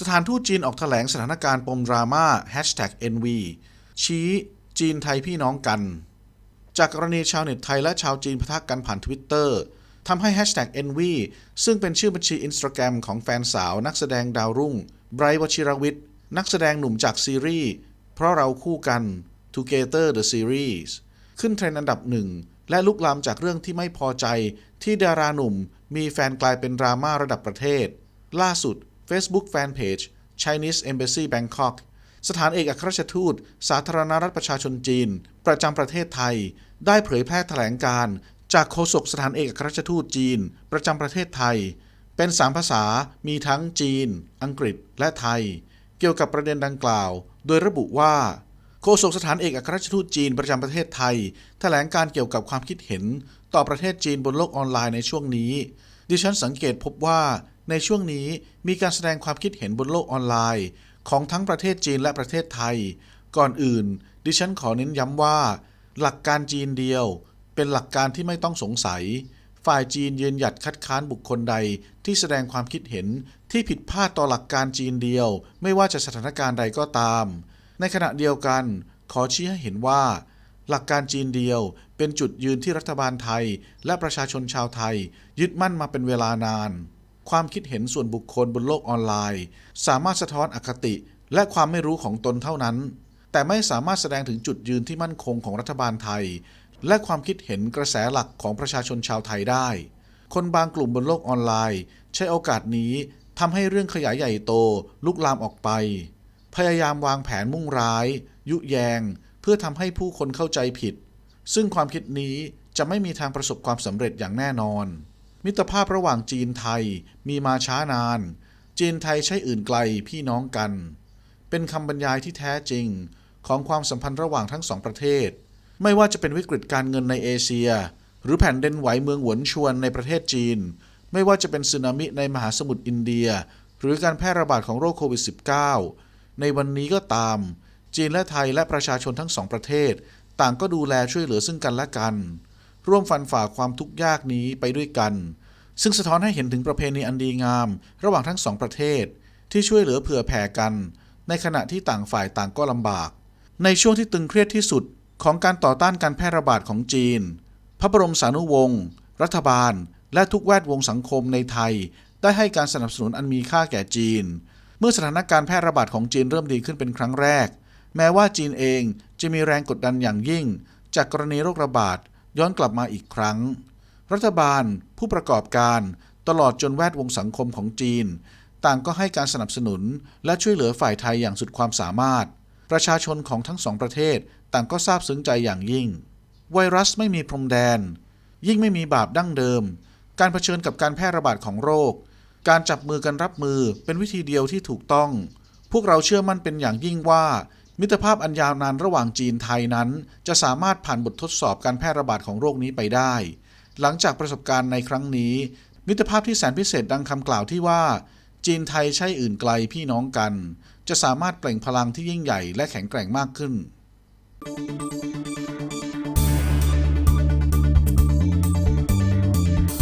สถานทูตจีนออกแถลงสถานการณ์ปมดราม่า NV ชี้จีนไทยพี่น้องกัน จากกรณีชาวเน็ตไทยและชาวจีนพะทะกันผ่านทวิตเตอร์ทำให้ NV ซึ่งเป็นชื่อบัญชีอินสตาแกรมของแฟนสาวนักแสดงดาวรุ่งไบรท์วชิรวิทย์ นักแสดงหนุ่มจากซีรีส์เพราะเราคู่กัน Together the Series ขึ้นเทรนด์อันดับหนึ่ง และลุกลามจากเรื่องที่ไม่พอใจที่ดาราหนุ่มมีแฟนกลายเป็นดราม่าระดับประเทศ ล่าสุด Facebook Fanpage Chinese Embassy Bangkok สถานเอกอัครราชทูต สาธารณรัฐประชาชนจีน ประจำประเทศไทย ได้เผยแพร่แถลงการ จากโฆษกสถานเอกอัครราชทูตจีน ประจำประเทศไทย เป็นสามภาษามีทั้งจีน อังกฤษ และไทย เกี่ยวกับประเด็นดังกล่าว โดยระบุว่าโฆษกสถานเอกอัครราชทูตจีนประจำประเทศไทย แถลงการเกี่ยวกับความคิดเห็น ต่อประเทศจีนบนโลกออนไลน์ในช่วงนี้ ดิฉันสังเกตพบว่า ในช่วงนี้มีการแสดงความคิดเห็นบนโลกออนไลน์ ของทั้งประเทศจีนและประเทศไทย ก่อนอื่น ดิฉันขอเน้นย้ำว่า หลักการจีนเดียว เป็นหลักการที่ไม่ต้องสงสัย ฝ่ายจีนยืนหยัดคัดค้านบุคคลใดที่แสดงความคิดเห็นที่ผิดพลาดต่อหลักการจีนเดียว ไม่ว่าจะสถานการณ์ใดก็ตาม ในขณะเดียวกัน ขอชี้ให้เห็นว่า หลักการจีนเดียว เป็นจุดยืนที่รัฐบาลไทย และประชาชนชาวไทย ยึดมั่นมาเป็นเวลานาน ความคิดเห็นส่วนบุคคลบนโลกออนไลน์ สามารถสะท้อนอคติ และความไม่รู้ของตนเท่านั้น แต่ไม่สามารถแสดงถึงจุดยืนที่มั่นคงของรัฐบาลไทย และความคิดเห็นกระแสหลักของประชาชนชาวไทยได้ คนบางกลุ่มบนโลกออนไลน์ ใช้โอกาสนี้ทำให้เรื่องขยายใหญ่โต ลุกลามออกไป พยายามวางแผนมุ่งร้าย ยุแยง เพื่อทำให้ผู้คนเข้าใจผิด ซึ่งความคิดนี้จะไม่มีทางประสบความสำเร็จอย่างแน่นอน มิตรภาพระหว่างจีนไทยมีมาช้านาน จีนไทยใช่อื่นไกลพี่น้องกัน เป็นคำบรรยายที่แท้จริงของความสัมพันธ์ระหว่างทั้งสองประเทศ ไม่ว่าจะเป็นวิกฤตการเงินในเอเชีย หรือแผ่นดินไหวเมืองหวนชวนในประเทศจีน ไม่ว่าจะเป็นสึนามิในมหาสมุทรอินเดีย หรือการแพร่ระบาดของโรคโควิด -19 ในวันนี้ก็ตาม จีนและไทยและประชาชนทั้งสองประเทศ ต่างก็ดูแลช่วยเหลือซึ่งกันและกัน ร่วมฟันฝ่าความทุกข์ยากนี้ไปด้วยกัน ซึ่งสะท้อนให้เห็นถึงประเพณีอันดีงาม ระหว่างทั้งสองประเทศ ที่ช่วยเหลือเผื่อแผ่กัน ในขณะที่ต่างฝ่ายต่างก็ลำบาก ในช่วงที่ตึงเครียดที่สุดของการต่อต้านการแพร่ระบาดของจีน พระบรมสานุวงศ์รัฐบาล และทุกแวดวงสังคมในไทย ได้ให้การสนับสนุนอันมีค่าแก่จีน เมื่อสถานการณ์แพร่ระบาดของจีนเริ่มดีขึ้นเป็นครั้งแรก แม้ว่าจีนเองจะมีแรงกดดันอย่างยิ่ง จากกรณีโรคระบาด ย้อนกลับมาอีกครั้ง รัฐบาล ผู้ประกอบการ ตลอดจนแวดวงสังคมของจีน ต่างก็ให้การสนับสนุนและช่วยเหลือฝ่ายไทยอย่างสุดความสามารถ ประชาชนของทั้งสองประเทศต่างก็ซาบซึ้งใจอย่างยิ่ง ไวรัสไม่มีพรมแดน ยิ่งไม่มีบาปดั้งเดิม การเผชิญกับการแพร่ระบาดของโรค การจับมือกันรับมือเป็นวิธีเดียวที่ถูกต้อง พวกเราเชื่อมั่นเป็นอย่างยิ่งว่า มิตรภาพอันยาวนานระหว่างจีนไทยนั้น จะสามารถผ่านบททดสอบการแพร่ระบาดของโรคนี้ไปได้ หลังจากประสบการณ์ในครั้งนี้ มิตรภาพที่แสนพิเศษดังคำกล่าวที่ว่า จีนไทยใช่อื่นไกลพี่น้องกัน จะสามารถเปล่งพลังที่ยิ่งใหญ่และแข็งแกร่งมากขึ้น